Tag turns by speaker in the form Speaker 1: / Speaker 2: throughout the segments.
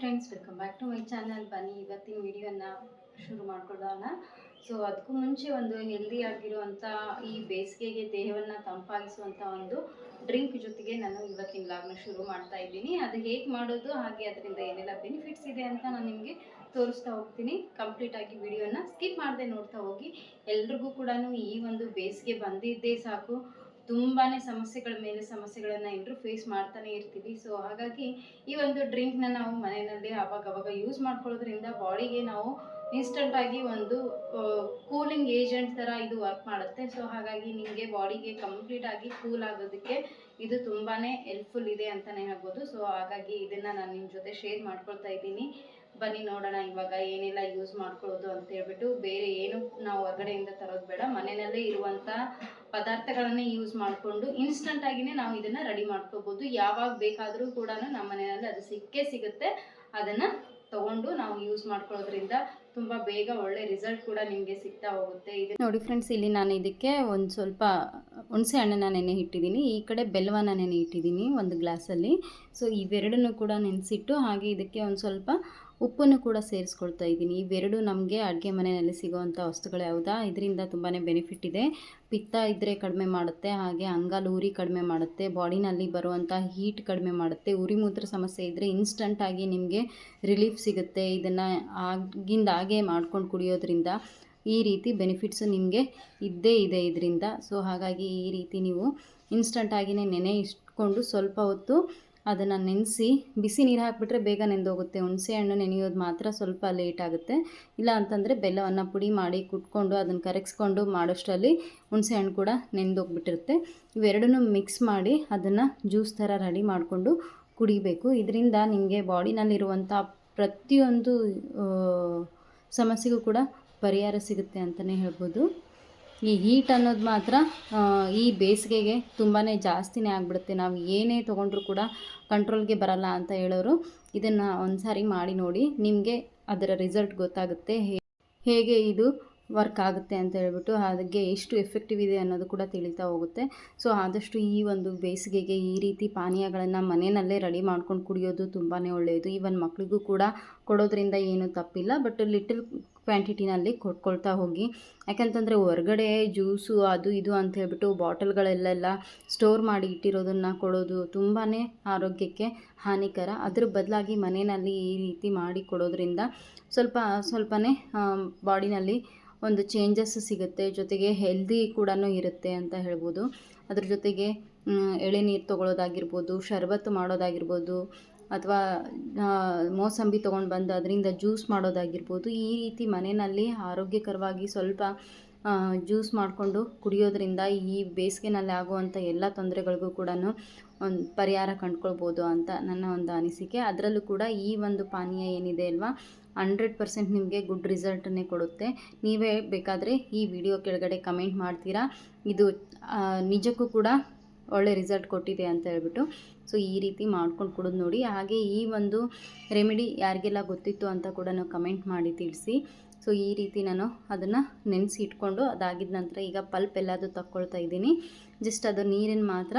Speaker 1: Friends welcome back to my channel ಬನ್ನಿ, ಇವತ್ತಿನ ವಿಡಿಯೋನ ಶುರು ಮಾಡ್ಕೊಳ್ಳೋಣ. ಸೊ ಅದಕ್ಕೂ ಮುಂಚೆ ಒಂದು ಹೆಲ್ದಿ ಆಗಿರುವಂಥ ಈ ಬೇಸಿಗೆಗೆ ದೇಹವನ್ನು ತಂಪಾಗಿಸುವಂಥ ಒಂದು ಡ್ರಿಂಕ್ ಜೊತೆಗೆ ನಾನು ಇವತ್ತಿನ ಲಾಗ್ನ ಶುರು ಮಾಡ್ತಾ ಇದ್ದೀನಿ. ಅದು ಹೇಗೆ ಮಾಡೋದು, ಹಾಗೆ ಅದರಿಂದ ಏನೆಲ್ಲ ಬೆನಿಫಿಟ್ಸ್ ಇದೆ ಅಂತ ನಾನು ನಿಮಗೆ ತೋರಿಸ್ತಾ ಹೋಗ್ತೀನಿ. ಕಂಪ್ಲೀಟ್ ಆಗಿ ವಿಡಿಯೋನ ಸ್ಕಿಪ್ ಮಾಡದೆ ನೋಡ್ತಾ ಹೋಗಿ. ಎಲ್ರಿಗೂ ಕೂಡ ಈ ಒಂದು ಬೇಸಿಗೆ ಬಂದಿದ್ದೇ ಸಾಕು. ತುಂಬಾ ಸಮಸ್ಯೆಗಳ ಮೇಲೆ ಸಮಸ್ಯೆಗಳನ್ನು ಎಲ್ಲರೂ ಫೇಸ್ ಮಾಡ್ತಾನೆ ಇರ್ತೀವಿ. ಸೊ ಹಾಗಾಗಿ ಈ ಒಂದು ಡ್ರಿಂಕ್ನ ನಾವು ಮನೆಯಲ್ಲಿ ಅವಾಗ ಯೂಸ್ ಮಾಡ್ಕೊಳ್ಳೋದ್ರಿಂದ ಬಾಡಿಗೆ ನಾವು ಇನ್ಸ್ಟಂಟ್ ಆಗಿ ಒಂದು ಕೂಲಿಂಗ್ ಏಜೆಂಟ್ ಥರ ಇದು ವರ್ಕ್ ಮಾಡುತ್ತೆ. ಸೊ ಹಾಗಾಗಿ ನಿಮಗೆ ಬಾಡಿಗೆ ಕಂಪ್ಲೀಟ್ ಆಗಿ ಕೂಲ್ ಆಗೋದಕ್ಕೆ ಇದು ತುಂಬಾ ಹೆಲ್ಪ್ಫುಲ್ ಇದೆ ಅಂತಲೇ ಹೇಳ್ಬೋದು. ಸೊ ಹಾಗಾಗಿ ಇದನ್ನು ನಾನು ನಿಮ್ಮ ಜೊತೆ ಶೇರ್ ಮಾಡ್ಕೊಳ್ತಾ ಇದ್ದೀನಿ. ಬನ್ನಿ ನೋಡೋಣ ಇವಾಗ ಏನೆಲ್ಲ ಯೂಸ್ ಮಾಡ್ಕೊಳ್ಳೋದು ಅಂತ ಹೇಳ್ಬಿಟ್ಟು. ಬೇರೆ ಏನು ನಾವು ಹೊರಗಡೆಯಿಂದ ತರೋದು ಬೇಡ. ಮನೆಯಲ್ಲೇ ಇರುವಂಥ ಪದಾರ್ಥಗಳನ್ನೇ ಯೂಸ್ ಮಾಡಿಕೊಂಡು ಇನ್ಸ್ಟಂಟ್ ಆಗಿನೇ ನಾವು ಇದನ್ನು ರೆಡಿ ಮಾಡ್ಕೋಬೋದು. ಯಾವಾಗ ಬೇಕಾದರೂ ಕೂಡ ನಮ್ಮ ಮನೆಯಲ್ಲಿ ಅದು ಸಿಕ್ಕೇ ಸಿಗುತ್ತೆ. ಅದನ್ನು ತಗೊಂಡು ನಾವು ಯೂಸ್ ಮಾಡ್ಕೊಳ್ಳೋದ್ರಿಂದ ತುಂಬ ಬೇಗ ಒಳ್ಳೆ ರಿಸಲ್ಟ್ ಕೂಡ ನಿಮಗೆ ಸಿಗ್ತಾ ಹೋಗುತ್ತೆ. ಇದು ನೋಡಿ ಫ್ರೆಂಡ್ಸ್ ಇಲ್ಲಿ ನಾನು ಇದಕ್ಕೆ ಒಂದು ಸ್ವಲ್ಪ ಹುಣಸೆ ಹಣ್ಣನ್ನು ನೆನೆ ಇಟ್ಟಿದ್ದೀನಿ. ಈ ಕಡೆ ಬೆಲ್ಲವನ್ನ ನೆನೆ ಇಟ್ಟಿದ್ದೀನಿ ಒಂದು ಗ್ಲಾಸಲ್ಲಿ ಸೊ ಇವೆರಡನ್ನು ಕೂಡ ನೆನೆಸಿಟ್ಟು ಹಾಗೆ ಇದಕ್ಕೆ ಒಂದು ಸ್ವಲ್ಪ ಉಪ್ಪನ್ನು ಕೂಡ ಸೇರಿಸ್ಕೊಳ್ತಾ ಇದ್ದೀನಿ. ಇವೆರಡು ನಮಗೆ ಅಡುಗೆ ಮನೆಯಲ್ಲಿ ಸಿಗೋವಂಥ ವಸ್ತುಗಳು ಯಾವುದಾ? ಇದರಿಂದ ತುಂಬಾ ಬೆನಿಫಿಟ್ ಇದೆ. ಪಿತ್ತ ಇದ್ದರೆ ಕಡಿಮೆ ಮಾಡುತ್ತೆ, ಹಾಗೆ ಅಂಗಾಲು ಉರಿ ಕಡಿಮೆ ಮಾಡುತ್ತೆ, ಬಾಡಿನಲ್ಲಿ ಬರುವಂಥ ಹೀಟ್ ಕಡಿಮೆ ಮಾಡುತ್ತೆ. ಉರಿ ಮೂತ್ರ ಸಮಸ್ಯೆ ಇದ್ದರೆ ಇನ್ಸ್ಟಂಟಾಗಿ ನಿಮಗೆ ರಿಲೀಫ್ ಸಿಗುತ್ತೆ. ಇದನ್ನು ಆಗಿಂದ ಹಾಗೆ ಮಾಡ್ಕೊಂಡು ಕುಡಿಯೋದ್ರಿಂದ ಈ ರೀತಿ ಬೆನಿಫಿಟ್ಸು ನಿಮಗೆ ಇದ್ದೇ ಇದೆ ಇದರಿಂದ. ಸೊ ಹಾಗಾಗಿ ಈ ರೀತಿ ನೀವು ಇನ್ಸ್ಟಂಟಾಗಿಯೇ ನೆನೆ ಇಟ್ಕೊಂಡು ಸ್ವಲ್ಪ ಹೊತ್ತು ಅದನ್ನು ನೆನೆಸಿ ಬಿಸಿ ನೀರು ಹಾಕಿಬಿಟ್ರೆ ಬೇಗ ನೆಂದೋಗುತ್ತೆ. ಹುಣಸೆ ಹಣ್ಣು ನೆನೆಯೋದು ಮಾತ್ರ ಸ್ವಲ್ಪ ಲೇಟ್ ಆಗುತ್ತೆ. ಇಲ್ಲ ಅಂತಂದರೆ ಬೆಲ್ಲವನ್ನು ಪುಡಿ ಮಾಡಿ ಕುಟ್ಕೊಂಡು ಅದನ್ನು ಕರಗಿಸ್ಕೊಂಡು ಮಾಡೋಷ್ಟರಲ್ಲಿ ಹುಣಸೆ ಹಣ್ಣು ಕೂಡ ನೆಂದೋಗ್ಬಿಟ್ಟಿರುತ್ತೆ. ಇವೆರಡನ್ನೂ ಮಿಕ್ಸ್ ಮಾಡಿ ಅದನ್ನು ಜ್ಯೂಸ್ ಥರ ರೆಡಿ ಮಾಡಿಕೊಂಡು ಕುಡಿಬೇಕು. ಇದರಿಂದ ನಿಮಗೆ ಬಾಡಿನಲ್ಲಿರುವಂಥ ಪ್ರತಿಯೊಂದು ಸಮಸ್ಯೆಗೂ ಕೂಡ ಪರಿಹಾರ ಸಿಗುತ್ತೆ ಅಂತಲೇ ಹೇಳ್ಬೋದು. ಈ ಹೀಟ್ ಅನ್ನೋದು ಮಾತ್ರ ಈ ಬೇಸಿಗೆಗೆ ತುಂಬಾ ಜಾಸ್ತಿನೇ ಆಗಿಬಿಡುತ್ತೆ. ನಾವು ಏನೇ ತೊಗೊಂಡ್ರೂ ಕೂಡ ಕಂಟ್ರೋಲ್ಗೆ ಬರಲ್ಲ ಅಂತ ಹೇಳೋರು, ಇದನ್ನು ಒಂದು ಸಾರಿ ಮಾಡಿ ನೋಡಿ, ನಿಮಗೆ ಅದರ ರಿಸಲ್ಟ್ ಗೊತ್ತಾಗುತ್ತೆ. ಹೇಗೆ ಇದು ವರ್ಕ್ ಆಗುತ್ತೆ ಅಂತ ಹೇಳ್ಬಿಟ್ಟು ಅದಕ್ಕೆ ಎಷ್ಟು ಎಫೆಕ್ಟಿವ್ ಇದೆ ಅನ್ನೋದು ಕೂಡ ತಿಳಿತಾ ಹೋಗುತ್ತೆ. ಸೊ ಆದಷ್ಟು ಈ ಒಂದು ಬೇಸಿಗೆಗೆ ಈ ರೀತಿ ಪಾನೀಯಗಳನ್ನು ಮನೆಯಲ್ಲೇ ರೆಡಿ ಮಾಡ್ಕೊಂಡು ಕುಡಿಯೋದು ತುಂಬಾ ಒಳ್ಳೆಯದು. ಈವನ್ ಮಕ್ಕಳಿಗೂ ಕೂಡ ಕೊಡೋದ್ರಿಂದ ಏನೂ ತಪ್ಪಿಲ್ಲ ಬಟ್ ಲಿಟಲ್ ಕ್ವಾಂಟಿಟಿನಲ್ಲಿ ಕೊಟ್ಕೊಳ್ತಾ ಹೋಗಿ. ಯಾಕಂತಂದರೆ ಹೊರಗಡೆ ಜ್ಯೂಸು ಅದು ಇದು ಅಂತ ಹೇಳ್ಬಿಟ್ಟು ಬಾಟಲ್ಗಳಲ್ಲೆಲ್ಲ ಸ್ಟೋರ್ ಮಾಡಿ ಇಟ್ಟಿರೋದನ್ನು ಕೊಡೋದು ತುಂಬಾ ಆರೋಗ್ಯಕ್ಕೆ ಹಾನಿಕರ. ಅದ್ರ ಬದಲಾಗಿ ಮನೆಯಲ್ಲಿ ಈ ರೀತಿ ಮಾಡಿ ಕೊಡೋದ್ರಿಂದ ಸ್ವಲ್ಪ ಸ್ವಲ್ಪನೇ ಬಾಡಿನಲ್ಲಿ ಒಂದು ಚೇಂಜಸ್ ಸಿಗುತ್ತೆ. ಜೊತೆಗೆ ಹೆಲ್ದಿ ಕೂಡ ಇರುತ್ತೆ ಅಂತ ಹೇಳ್ಬೋದು. ಅದ್ರ ಜೊತೆಗೆ ಎಳೆ ನೀರು ತೊಗೊಳೋದಾಗಿರ್ಬೋದು, ಶರಬತ್ತು ಮಾಡೋದಾಗಿರ್ಬೋದು ಅಥವಾ ಮೋಸಂಬಿ ತೊಗೊಂಡು ಬಂದು ಅದರಿಂದ ಜ್ಯೂಸ್ ಮಾಡೋದಾಗಿರ್ಬೋದು, ಈ ರೀತಿ ಮನೆಯಲ್ಲಿ ಆರೋಗ್ಯಕರವಾಗಿ ಸ್ವಲ್ಪ ಜ್ಯೂಸ್ ಮಾಡಿಕೊಂಡು ಕುಡಿಯೋದ್ರಿಂದ ಈ ಬೇಸಿಗೆನಲ್ಲಿ ಆಗುವಂಥ ಎಲ್ಲ ತೊಂದರೆಗಳಿಗೂ ಕೂಡ ಒಂದು ಪರಿಹಾರ ಕಂಡುಕೊಳ್ಬೋದು ಅಂತ ನನ್ನ ಒಂದು ಅನಿಸಿಕೆ. ಅದರಲ್ಲೂ ಕೂಡ ಈ ಒಂದು ಪಾನೀಯ ಏನಿದೆ ಅಲ್ವಾ, ಹಂಡ್ರೆಡ್ ಪರ್ಸೆಂಟ್ ನಿಮಗೆ ಗುಡ್ ರಿಸಲ್ಟನ್ನೇ ಕೊಡುತ್ತೆ. ನೀವೇ ಬೇಕಾದರೆ ಈ ವಿಡಿಯೋ ಕೆಳಗಡೆ ಕಮೆಂಟ್ ಮಾಡ್ತೀರಾ. ಇದು ನಿಜಕ್ಕೂ ಕೂಡ ಒಳ್ಳೆ ರಿಸಲ್ಟ್ ಕೊಟ್ಟಿದೆ ಅಂತ ಹೇಳ್ಬಿಟ್ಟು ಸೊ ಈ ರೀತಿ ಮಾಡ್ಕೊಂಡು ಕೊಡೋದು ನೋಡಿ, ಹಾಗೆ ಈ ಒಂದು ರೆಮಿಡಿ ಯಾರಿಗೆಲ್ಲ ಗೊತ್ತಿತ್ತು ಅಂತ ಕೂಡ ಕಮೆಂಟ್ ಮಾಡಿ ತಿಳಿಸಿ. ಸೊ ಈ ರೀತಿ ನಾನು ಅದನ್ನು ನೆನೆಸಿ ಇಟ್ಕೊಂಡು ಅದಾಗಿದ ನಂತರ ಈಗ ಪಲ್ಪ್ ಎಲ್ಲಾದರೂ ತಕ್ಕೊಳ್ತಾ ಇದ್ದೀನಿ. ಜಸ್ಟ್ ಅದು ನೀರಿನ ಮಾತ್ರ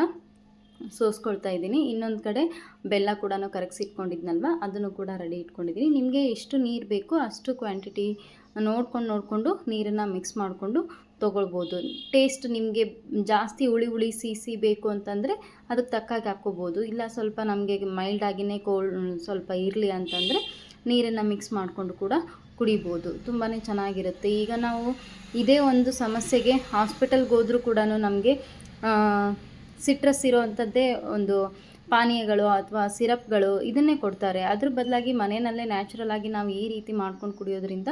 Speaker 1: ಸೋಸ್ಕೊಳ್ತಾ ಇದ್ದೀನಿ. ಇನ್ನೊಂದು ಕಡೆ ಬೆಲ್ಲ ಕೂಡ ಕರಗಿಸಿ ಇಟ್ಕೊಂಡಿದ್ನಲ್ವ, ಅದನ್ನು ಕೂಡ ರೆಡಿ ಇಟ್ಕೊಂಡಿದ್ದೀನಿ. ನಿಮಗೆ ಎಷ್ಟು ನೀರು ಬೇಕು ಅಷ್ಟು ಕ್ವಾಂಟಿಟಿ ನೋಡ್ಕೊಂಡು ನೋಡಿಕೊಂಡು ನೀರನ್ನು ಮಿಕ್ಸ್ ಮಾಡಿಕೊಂಡು ತೊಗೊಳ್ಬೋದು. ಟೇಸ್ಟ್ ನಿಮಗೆ ಜಾಸ್ತಿ ಹುಳಿ ಹುಳಿ ಸಿಹಿ ಬೇಕು ಅಂತಂದರೆ ಅದಕ್ಕೆ ತಕ್ಕಾಗಿ ಹಾಕ್ಕೋಬೋದು. ಇಲ್ಲ ಸ್ವಲ್ಪ ನಮಗೆ ಮೈಲ್ಡ್ ಆಗಿನೇ ಕೋಲ್ಡ್ ಸ್ವಲ್ಪ ಇರಲಿ ಅಂತಂದರೆ ನೀರನ್ನು ಮಿಕ್ಸ್ ಮಾಡಿಕೊಂಡು ಕೂಡ ಕುಡಿಬೋದು. ತುಂಬಾ ಚೆನ್ನಾಗಿರುತ್ತೆ. ಈಗ ನಾವು ಇದೇ ಒಂದು ಸಮಸ್ಯೆಗೆ ಹಾಸ್ಪಿಟಲ್ಗೆ ಹೋದರೂ ಕೂಡ ನಮಗೆ ಸಿಟ್ರಸ್ ಇರೋವಂಥದ್ದೇ ಒಂದು ಪಾನೀಯಗಳು ಅಥವಾ ಸಿರಪ್ಗಳು ಇದನ್ನೇ ಕೊಡ್ತಾರೆ. ಅದ್ರ ಬದಲಾಗಿ ಮನೆಯಲ್ಲೇ ನ್ಯಾಚುರಲ್ ಆಗಿ ನಾವು ಈ ರೀತಿ ಮಾಡ್ಕೊಂಡು ಕುಡಿಯೋದ್ರಿಂದ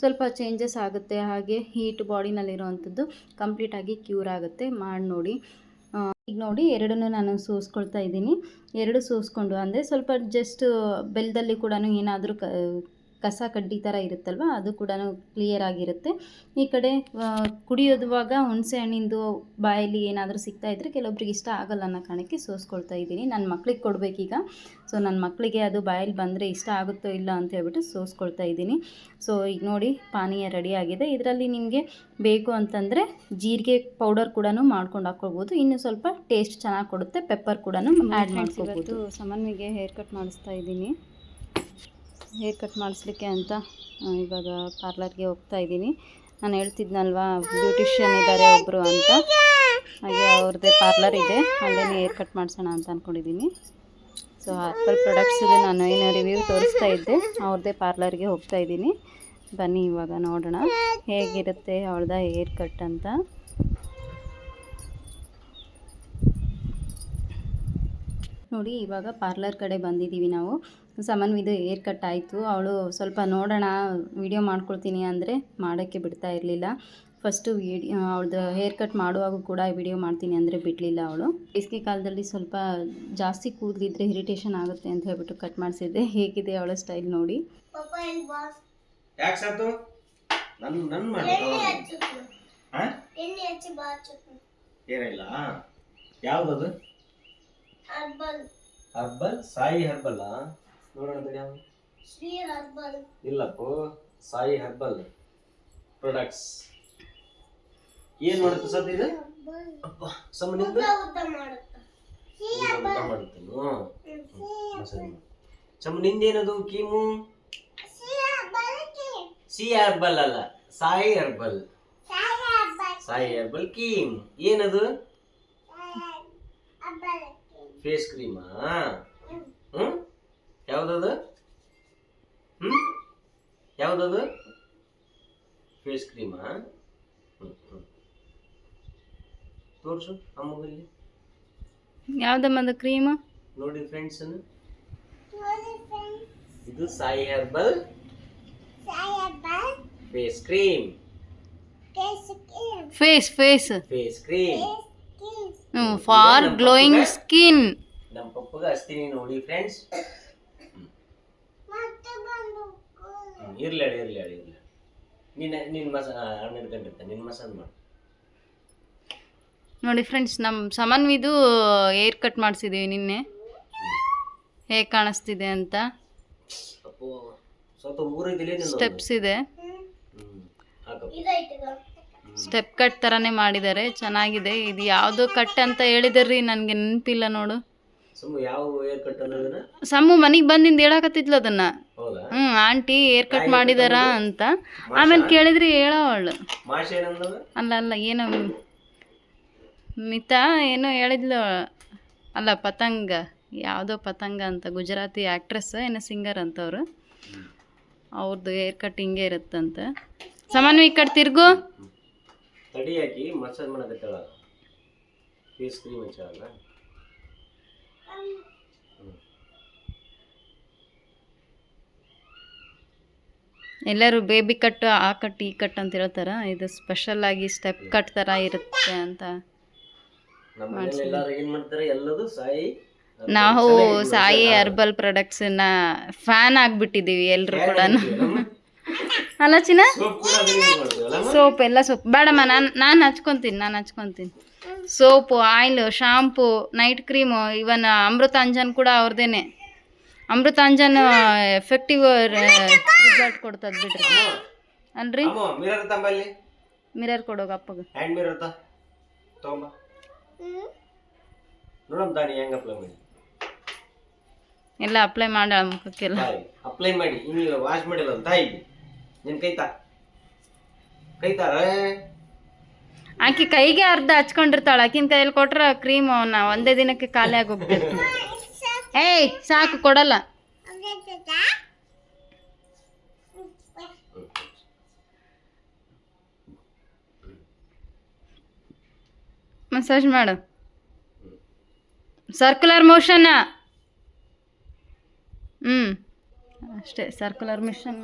Speaker 1: ಸ್ವಲ್ಪ ಚೇಂಜಸ್ ಆಗುತ್ತೆ. ಹಾಗೆ ಹೀಟ್ ಬಾಡಿನಲ್ಲಿರುವಂಥದ್ದು ಕಂಪ್ಲೀಟಾಗಿ ಕ್ಯೂರ್ ಆಗುತ್ತೆ. ಮಾಡಿ ನೋಡಿ. ಈಗ ನೋಡಿ ಎರಡನ್ನೂ ನಾನು ಸೋಸ್ಕೊಳ್ತಾ ಇದ್ದೀನಿ. ಎರಡು ಸೋಸ್ಕೊಂಡು, ಅಂದರೆ ಸ್ವಲ್ಪ ಜಸ್ಟ್ ಬೆಲ್ಲದಲ್ಲಿ ಕೂಡ ಏನಾದರೂ ಕ ಕಸ ಕಡ್ಡಿ ಥರ ಇರುತ್ತಲ್ವ ಅದು ಕೂಡ ಕ್ಲಿಯರ್ ಆಗಿರುತ್ತೆ. ಈ ಕಡೆ ಕುಡಿಯೋದುವಾಗ ಹುಣಸೆ ಹಣ್ಣಿಂದು ಬಾಯಲ್ಲಿ ಏನಾದರೂ ಸಿಗ್ತಾ ಇದ್ದರೆ ಕೆಲವೊಬ್ರಿಗೆ ಇಷ್ಟ ಆಗಲ್ಲ ಅನ್ನೋ ಕಾರಣಕ್ಕೆ ಸೋಸ್ಕೊಳ್ತಾ ಇದ್ದೀನಿ. ನನ್ನ ಮಕ್ಳಿಗೆ ಕೊಡಬೇಕೀಗ. ಸೊ ನನ್ನ ಮಕ್ಕಳಿಗೆ ಅದು ಬಾಯಲ್ಲಿ ಬಂದರೆ ಇಷ್ಟ ಆಗುತ್ತೋ ಇಲ್ಲ ಅಂತ ಹೇಳ್ಬಿಟ್ಟು ಸೋಸ್ಕೊಳ್ತಾ ಇದ್ದೀನಿ. ಸೊ ಈಗ ನೋಡಿ ಪಾನೀಯ ರೆಡಿ ಆಗಿದೆ. ಇದರಲ್ಲಿ ನಿಮಗೆ ಬೇಕು ಅಂತಂದರೆ ಜೀರಿಗೆ ಪೌಡರ್ ಕೂಡ ಮಾಡ್ಕೊಂಡು ಹಾಕ್ಕೊಳ್ಬೋದು ಇನ್ನು ಸ್ವಲ್ಪ ಟೇಸ್ಟ್ ಚೆನ್ನಾಗಿ ಕೊಡುತ್ತೆ ಪೆಪ್ಪರ್ ಕೂಡ ಆ್ಯಡ್ ಮಾಡ್ಕೋಬೋದು ಸಮನ್ವಿಗೆ ಹೇರ್ ಕಟ್ ಮಾಡಿಸ್ತಾ ಇದ್ದೀನಿ.
Speaker 2: ಹೇರ್ ಕಟ್ ಮಾಡಿಸ್ಲಿಕ್ಕೆ ಅಂತ ಇವಾಗ ಪಾರ್ಲರ್ಗೆ ಹೋಗ್ತಾ ಇದ್ದೀನಿ. ನಾನು ಹೇಳ್ತಿದ್ನಲ್ವಾ, ಬ್ಯೂಟಿಷಿಯನ್ ಇದ್ದಾರೆ ಒಬ್ಬರು ಅಂತ. ಹಾಗೆ ಅವ್ರದ್ದೇ ಪಾರ್ಲರ್ ಇದೆ ಅಲ್ಲೇ ಹೇರ್ ಕಟ್ ಮಾಡಿಸೋಣ ಅಂತ ಅಂದ್ಕೊಂಡಿದ್ದೀನಿ ಸೊ ಆ್ಯಪಲ್ ಪ್ರಾಡಕ್ಟ್ಸ್ ಇದೆ, ನಾನು ಏನೋ ರಿವ್ಯೂ ತೋರಿಸ್ತಾ ಇದ್ದೆ ಅವ್ರದ್ದೇ ಪಾರ್ಲರ್ಗೆ ಹೋಗ್ತಾ ಇದ್ದೀನಿ. ಬನ್ನಿ ಇವಾಗ ನೋಡೋಣ, ಹೇಗಿರುತ್ತೆ ಅವಳ್ದ ಹೇರ್ ಕಟ್ ಅಂತ. ನೋಡಿ, ಇವಾಗ ಪಾರ್ಲರ್ ಕಡೆ ಬಂದಿದ್ದೀವಿ ನಾವು. ಸಮನ್ವಿದು ಏರ್ ಕಟ್ ಆಯಿತು ಅವಳು ಸ್ವಲ್ಪ ನೋಡೋಣ ವಿಡಿಯೋ ಮಾಡ್ಕೊಳ್ತೀನಿ ಅಂದರೆ ಮಾಡೋಕ್ಕೆ ಬಿಡ್ತಾ ಇರಲಿಲ್ಲ. ಫಸ್ಟು ವಿಡಿ ಅವಳದು ಹೇರ್ ಕಟ್ ಮಾಡುವಾಗ ಕೂಡ ವಿಡಿಯೋ ಮಾಡ್ತೀನಿ ಅಂದರೆ ಬಿಡಲಿಲ್ಲ ಅವಳು. ಬೇಸಿಗೆ ಕಾಲದಲ್ಲಿ ಸ್ವಲ್ಪ ಜಾಸ್ತಿ ಕೂದಲಿದ್ರೆ ಇರಿಟೇಷನ್ ಆಗುತ್ತೆ ಅಂತ ಹೇಳ್ಬಿಟ್ಟು ಕಟ್ ಮಾಡಿಸಿದ್ದೆ. ಹೇಗಿದೆ ಅವಳ ಸ್ಟೈಲ್ ನೋಡಿ.
Speaker 3: ಯಾವ್ದದು?
Speaker 4: ಹರ್ಬಲ್
Speaker 3: ಹರ್ಬಲ್ ಸಾಯಿ ಹರ್ಬಲ್ ನೋಡೋಣ ತಡಿ
Speaker 4: ಶ್ರೀ ಹರ್ಬಲ್.
Speaker 3: ಇಲ್ಲಪ್ಪೋ ಸಾಯಿ ಹರ್ಬಲ್ ಪ್ರಾಡಕ್ಟ್ಸ್ ಏನ್ ಮಾಡುತ್ತೆ ಸರ್ ಇದು? ಅಪ್ಪ ಸಮನಿಂದ
Speaker 4: ಉದ್ದ ಮಾಡುತ್ತ.
Speaker 3: ಏನದು ಮಾಡುತ್ತೇನು ಚಮ್ ನಿಂದೇನದು ಕೀಮು? ಸಿ ಹರ್ಬಲ್ ಅಲ್ಲ ಸಾಯಿ ಹರ್ಬಲ್. ಸಾಯಿ ಹರ್ಬಲ್. ಕೀಮ್. ಏನದು? ಫೇಸ್ ಕ್ರೀಮಾ ಹ್ಮ್? ಯಾವ್ದದು? ಹ್ಮ್? ಯಾವ್ದದು? ಫೇಸ್ ಕ್ರೀಮಾ ತೋರಿಸು ಹ್ಮ್ ತೋರ್ಸು ಅಮ್ಮಗಲ್ಲಿ
Speaker 2: ಕ್ರೀಮ್
Speaker 3: ನೋಡಿ ಫ್ರೆಂಡ್ಸ್ ಇದು Sai herbal face cream
Speaker 2: face face
Speaker 3: face cream
Speaker 2: for glowing skin
Speaker 3: ನಮ್ಮ ಪಪ್ಪಗೆ? ಹಚ್ತೀನಿ ನೋಡಿ ಫ್ರೆಂಡ್ಸ್ ಇರ್ಲಿ ಹೇಳಿ ಇರ್ಲಿ ಹೇಳಿ ಇರ್ಲಿ ನಿನ್ನ ನಿನ್ನ ಮಸ ಹನ್ನೆರಡು ಗಂಟೆ ನಿನ್ನ ಮಸಾಜ್ ಮಾಡು.
Speaker 2: ನೋಡಿ ಫ್ರೆಂಡ್ಸ್ ನಮ್ಮ ಸಮನ್ವಿದು ಏರ್ ಕಟ್ ಮಾಡಿಸಿದ್ದೀವಿ ನಿನ್ನೆ. ಹೇಗೆ ಕಾಣಿಸ್ತಿದೆ ಅಂತ?
Speaker 3: ಅಪ್ಪೋ ಸ್ವಲ್ಪ
Speaker 2: ಸ್ಟೆಪ್ಸ್ ಇದೆ. ಸ್ಟೆಪ್ ಕಟ್ ಥರನೇ ಮಾಡಿದ್ದಾರೆ. ಚೆನ್ನಾಗಿದೆ. ಇದು ಯಾವುದು ಕಟ್ ಅಂತ ಹೇಳಿದ್ರಿ. ನನಗೆ ನೆನಪಿಲ್ಲ ನೋಡು.
Speaker 3: ಸುಮ್ಮ ಏರ್
Speaker 2: ಮನೆಗೆ ಬಂದಿಂದ ಹೇಳಕತ್ತಿದ್ಲು ಅದನ್ನ. ಹ್ಮ್ ಆಂಟಿ ಏರ್ ಕಟ್ ಮಾಡಿದಾರ ಅಂತ. ಆಮೇಲೆ ಕೇಳಿದ್ರಿ ಹೇಳೋವಳು ಅಲ್ಲ ಅಲ್ಲ ಏನೋ ಮಿತಾ ಏನೋ ಹೇಳಿದ್ಲು. ಅಲ್ಲ ಪತಂಗ ಯಾವುದೋ ಪತಂಗ ಅಂತ ಗುಜರಾತಿ ಆ್ಯಕ್ಟ್ರೆಸ್ ಏನೋ ಸಿಂಗರ್ ಅಂತವ್ರು. ಅವ್ರದ್ದು ಹೇರ್ ಕಟ್ ಹಿಂಗೆ ಇರುತ್ತಂತ. ಸಾಮಾನ್ಯ ಈ ಕಡೆ ತಿರ್ಗು.
Speaker 3: ತಡಿ ಹಾಕಿ ಮಸಾಜ್ ಮಾಡಕತ್ತಾಳ. ಫೇಸ್ ಕ್ರೀಮ್ ಹಚ್ಚಾಳಲ್ಲ.
Speaker 2: ಎಲ್ಲರೂ ಬೇಬಿ ಕಟ್ ಆ ಕಟ್ ಈ ಕಟ್ ಅಂತ ಹೇಳ್ತಾರ. ಇದು ಸ್ಪೆಷಲ್ ಆಗಿ ಸ್ಟೆಪ್ ಕಟ್ ತರ ಇರುತ್ತೆ ಅಂತ ನಾವು ಸಾಯಿ ಹರ್ಬಲ್ ಪ್ರಾಡಕ್ಟ್ಸನ್ನ ಫ್ಯಾನ್ ಆಗಿಬಿಟ್ಟಿದ್ದೀವಿ ಎಲ್ಲರೂ ಕೂಡ. ಅಲ್ಲ ಚಿನ್ನ?
Speaker 3: ಸೋಪ್
Speaker 2: ಎಲ್ಲ ಸೋಪ್. ಬೇಡಮ್ಮ ನಾನು ನಾನು ಹಚ್ಕೊಂತೀನಿ ನಾನು ಹಚ್ಕೊತೀನಿ. Soap oil shampoo night cream even Amrutanjan ಕೂಡ ಅವ್ರದ್ದೇನೆ ಅಮೃತಾಂಜನ್ ಎಫೆಕ್ಟಿವ್ ರಿಸಲ್ಟ್ ಕೊಡ್ತದ ಬಿಡ್ರಿ. ಅಲ್ರಿ?
Speaker 3: ಮಿರರ್
Speaker 2: ಕೊಡೋಗ ಅಪ್ಪಗ
Speaker 3: ಹ್ಯಾಂಡ್ ಮಿರರ್ ತ. ತಗೊಂಬ. ನೋಡಮ್ ತಾನಿ ಹೆಂಗ್ ಅಪ್ಲೈ ಮಾಡಿ?
Speaker 2: ಎಲ್ಲ ಅಪ್ಲೈ ಮಾಡ ಮುಖಕ್ಕೆಲ್ಲ.
Speaker 3: ಅಪ್ಲೈ ಮಾಡಿ. ವಾಶ್ ಮಾಡಿಲ್ಲ ತಾಯಿ. ನಿನ್ ಕೈತಾ ಕೈತಾರ
Speaker 2: ಆಕಿ ಕೈಗೆ ಅರ್ಧ ಹಚ್ಕೊಂಡಿರ್ತಾಳ, ಆಕಿನ ಕೈಯಲ್ಲಿ ಕೊಟ್ರೆ ಕ್ರೀಮ್ ಅವನ್ನ ಒಂದೇ ದಿನಕ್ಕೆ ಖಾಲಿ ಆಗೋಗ್ಬಿಟ್ಟಿರ್ತೀನಿ ಏಯ್, ಸಾಕು, ಕೊಡಲ್ಲ. ಮಸಾಜ್ ಮಾಡು. ಸರ್ಕ್ಯುಲರ್ ಮೋಷನ್ ಹ್ಞೂ ಅಷ್ಟೇ ಸರ್ಕ್ಯುಲರ್ ಮಿಷನ್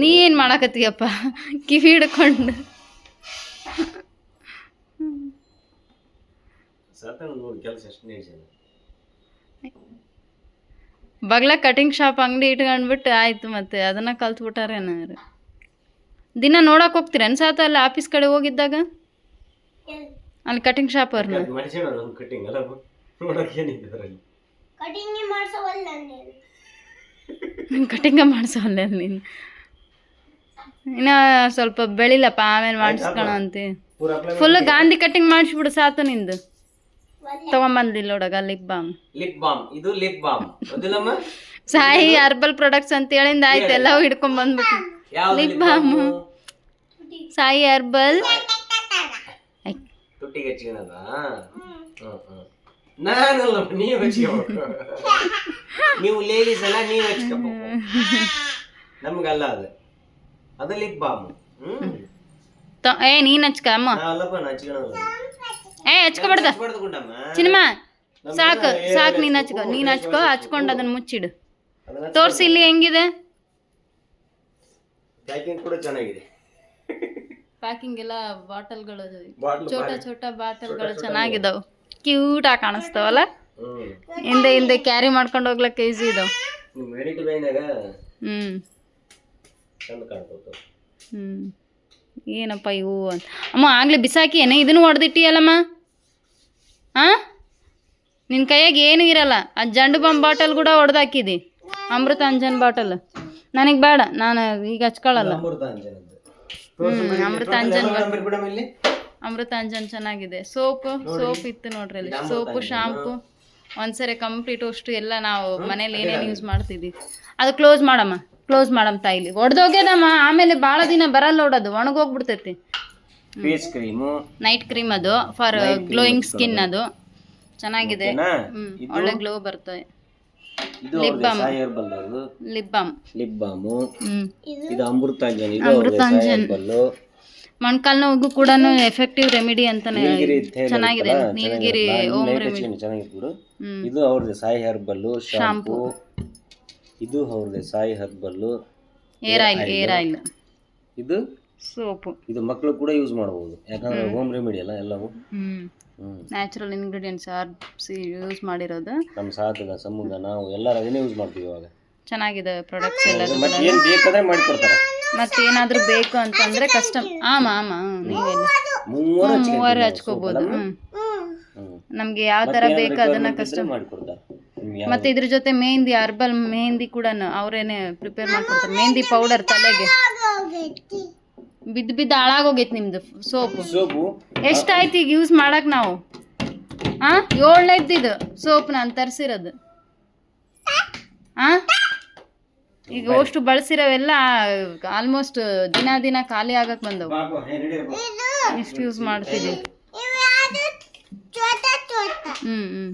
Speaker 2: ನೀ ಏನು ಮಾಡಕತ್ತೀಯಪ್ಪ? ಕಿವಿ ಹಿಡ್ಕೊಂಡು. ಬಗ್ಲ ಕಟಿಂಗ್ ಶಾಪ್ ಅಂಗಡಿ ಇಟ್ಕೊಂಡ್ಬಿಟ್ಟು ಆಯ್ತು ಮತ್ತೆ ಅದನ್ನ ಕಲ್ತ್ಬಿಟ್ಟಾರೇನಾರು ದಿನ ನೋಡಕ್ ಹೋಗ್ತೀರೇನು ಸಾತ ಅಲ್ಲಿ ಆಫೀಸ್ ಕಡೆ ಹೋಗಿದ್ದಾಗ? ಅಲ್ಲಿ ಕಟಿಂಗ್ ಶಾಪ್ ಅವ್ರನ್ನ
Speaker 4: ಕಟಿಂಗ
Speaker 2: ಮಾಡಿಸೋಲ್ಲ ನೀನು. ಇನ್ನ ಸ್ವಲ್ಪ ಬೆಳಿಲಪ್ಪ ಆಮೇಲೆ ಮಾಡಿಸ್ಕೊಳ ಅಂತ. ಫುಲ್ ಗಾಂಧಿ ಕಟಿಂಗ್ ಮಾಡಿಸ್ಬಿಡು ಸಾತು ನಿಂದು. ತಗೊಂಬಂದಿಲ್ಲ ನೋಡಗ ಲಿಪ್ ಬಾಮ್
Speaker 3: ಲಿಪ್ ಬಾಮ್ ಇದು lip balm
Speaker 2: Sai herbal products ಅಂತ ಹೇಳಿಂದ ಆಯ್ತು ಎಲ್ಲ ಹಿಡ್ಕೊಂಡ್ ಬಂದ್ಬಿಟ್ಟು lip
Speaker 3: balm
Speaker 2: lip Sai herbal
Speaker 3: ತುಟ್ಟಿಗೆ ಹಚ್ಕೊಳದ ನಾನಲ್ಲ ನೀವು ಹಚ್ಕೋಬೇಕು. ನೀವು ಲೇಡೀಸ್ ಅಲ್ಲ ನೀವು ಹಚ್ಕೋಬೇಕು. ನಮ್ಗಲ್ಲ ಅದು. ಅದು ಲಿಪ್ ಬಾಮ್ ನಾ ಹಚ್ಕೊಳಲ್ಲ
Speaker 2: ಏ ಹಚ್ಕೊಬಾರ್ದ
Speaker 3: ಗುಂಡಮ್ಮ.
Speaker 2: ಸಿನಿಮಾ? ಸಾಕು ಸಾಕು ನೀನ್ ಹಚ್ಕೋ ನೀನ್ ಹಚ್ಕೋ ಹಚ್ಕೊಂಡು ಅದನ್ನ ಮುಚ್ಚಿಡು. ತೋರಿಸಿ ಇಲ್ಲಿ ಹೆಂಗಿದೆ?
Speaker 3: ಪ್ಯಾಕಿಂಗ್ ಕೂಡ ಚೆನ್ನಾಗಿದೆ.
Speaker 2: ಪ್ಯಾಕಿಂಗ್ ಎಲ್ಲ ಬಾಟಲ್ಗಳು
Speaker 3: ಛೋಟ
Speaker 2: ಚೋಟ ಚೋಟ ಬಾಟಲ್ಗಳು ಚೆನ್ನಾಗಿದಾವು. ಕ್ಯೂಟ್ ಆಗಿ ಕಾಣಿಸ್ತಾವಲ್ಲ ಹಿಂದೆ ಹಿಂದೆ ಕ್ಯಾರಿ ಮಾಡ್ಕೊಂಡು ಹೋಗ್ಲಕ್ಕೆ ಈಸಿ ಇದಾವ್. ಹ್ಞೂ
Speaker 3: ಚಂದ
Speaker 2: ಹ್ಮ್ ಏನಪ್ಪ ಇವು ಅಂತ ಅಮ್ಮ ಆಗ್ಲೇ ಬಿಸಾಕಿ ಏನೇ ಇದನ್ನು ಹೊಡೆದಿಟ್ಟಿಯಲ್ಲಮ್ಮ ಹಾಂ ನಿನ್ನ ಕೈಯಾಗ ಏನು ಇರಲ್ಲ ಆ ಜಂಡು ಬಾಂಬ್ ಬಾಟಲ್ ಕೂಡ ಹೊಡೆದಾಕಿದಿ ಅಮೃತ ಅಂಜನ್ ಬಾಟಲ್ ನನಗೆ ಬೇಡ ನಾನು ಈಗ ಹಚ್ಕೊಳ್ಳಲ್ಲ
Speaker 3: ಅಮೃತ
Speaker 2: ಅಂಜನ್ ಅಮೃತ ಅಂಜನ್ ಚೆನ್ನಾಗಿದೆ ಸೋಪು ಸೋಪ್ ಇತ್ತು ನೋಡ್ರಿ ಅಲ್ಲಿ ಸೋಪು ಶಾಂಪು ಒಂದ್ಸರಿ ಕಂಪ್ಲೀಟ್ ಅಷ್ಟು ಎಲ್ಲ ನಾವು ಮನೇಲಿ ಏನೇನು ಯೂಸ್ ಮಾಡ್ತಿದ್ವಿ. ಅದು ಕ್ಲೋಸ್ ಮಾಡಮ್ಮ ಕ್ಲೋಸ್ ಮಾಡಮ್ಮ ತಾಯಿಲಿ. ಒಡ್ದೋಗ್ಯದಮ್ಮ ಆಮೇಲೆ ಭಾಳ ದಿನ ಬರಲ್ಲ ಒಡೋದು ಒಣಗೋಗ್ಬಿಡ್ತೈತಿ.
Speaker 3: ಫೇಸ್ ಕ್ರೀಮು
Speaker 2: ನೈಟ್ ಕ್ರೀಮ್ ಅದು ಫಾರ್ ಗ್ಲೋಯಿಂಗ್ ಸ್ಕಿನ್ ಅದು. ಚೆನ್ನಾಗಿದೆ. ಒಳ್ಳೆ ಗ್ಲೋ ಬರ್ತದೆ
Speaker 3: lip
Speaker 2: balm lip
Speaker 3: balm lip
Speaker 2: balm
Speaker 3: ಇದು ಅಮೃತಾಂಜನ್ ಇದು ಅಮೃತಾಂಜನ್.
Speaker 2: ಮೊಣ್ಕಾಲ್ ನೋವಿಗೂ ಕೂಡ ಎಫೆಕ್ಟಿವ್ ರೆಮಿಡಿ ಅಂತಾನೆ ಚೆನ್ನಾಗಿದೆ. ನೀಲಗಿರಿ ಓಮ್ ರೆಮಿಡಿ
Speaker 3: ಚೆನ್ನಾಗಿತ್ತು ಇದು ಅವ್ರದ್ದು ಸಾಯಿ ಹರ್ಬಲ್ ಶಾಂಪು ಇದು ಅವ್ರದ್ದು Sai herbal
Speaker 2: hair oil hair oil.
Speaker 3: ಇದು?
Speaker 2: ಸೋಪು.
Speaker 3: ಇದು ಮಕ್ಕಳು ಕೂಡ ಯೂಸ್ ಮಾಡಬಹುದು ಯಾಕಂದ್ರೆ ಹೋಮ್. ರೆಮಿಡಿ ಅಲ್ಲ ಎಲ್ಲವೂ.
Speaker 2: ನ್ಯಾಚುರಲ್ ಇಂಗ್ರೀಡಿಯೆಂಟ್ಸ್ ಆರ್ಸಿ ಯೂಸ್ ಮಾಡಿರೋದು.
Speaker 3: ನಮ್ಮ ಸಾಧಕ ಸಮುದ್ರ ನಾವು ಎಲ್ಲರೂ ಅದನ್ನೇ ಯೂಸ್ ಮಾಡ್ತೀವಿ ಇವಾಗ.
Speaker 2: ಚೆನ್ನಾಗಿದೆ ಪ್ರಾಡಕ್ಟ್ಸ್ ಎಲ್ಲ
Speaker 3: ಏನ್ ಬೇಕಾದ್ರೆ ಮಾಡಿಕೊಡ್ತಾರ.
Speaker 2: ಮತ್ತೆ ಏನಾದರೂ ಬೇಕು ಅಂತಂದ್ರೆ ಕಸ್ಟಮ್ ಆಮ ಆಮ ನೀವೆಲ್ಲ
Speaker 3: ಮೂವರು
Speaker 2: ಹಚ್ಕೋಬಹುದು ಹಚ್ಕೋಬೋದು ನಮ್ಗೆ ಯಾವ ಥರ ಬೇಕು ಅದನ್ನ ಕಸ್ಟಮ್ ಮತ್ತು ಇದ್ರ ಜೊತೆ ಮೆಹಂದಿ ಹರ್ಬಲ್ ಮೆಹಂದಿ ಕೂಡ ಅವರೇನೆ ಪ್ರಿಪೇರ್ ಮಾಡ್ಕೊಡ್ತಾರೆ. ಮೆಹಂದಿ ಪೌಡರ್ ತಲೆಗೆ. ಬಿದ್ದು ಬಿದ್ದು ಹಾಳಾಗೋಗೈತೆ ನಿಮ್ದು ಸೋಪು. ಎಷ್ಟಾಯ್ತು ಈಗ ಯೂಸ್ ಮಾಡಕ್ ನಾವು? ಆ? ಏಳನೇದ್ದು ಇದು ಸೋಪ್ ನಾನು ತರಿಸಿರೋದು. ಆ? ಈಗ ಅಷ್ಟು ಬಳಸಿರೋವೆಲ್ಲ ಆಲ್ಮೋಸ್ಟ್ ದಿನ ದಿನ ಖಾಲಿ ಆಗಕ್ ಬಂದವು. ಇಷ್ಟು. ಯೂಸ್ ಮಾಡ್ತಿದ್ವಿ ಹ್ಮ್ ಹ್ಮ್.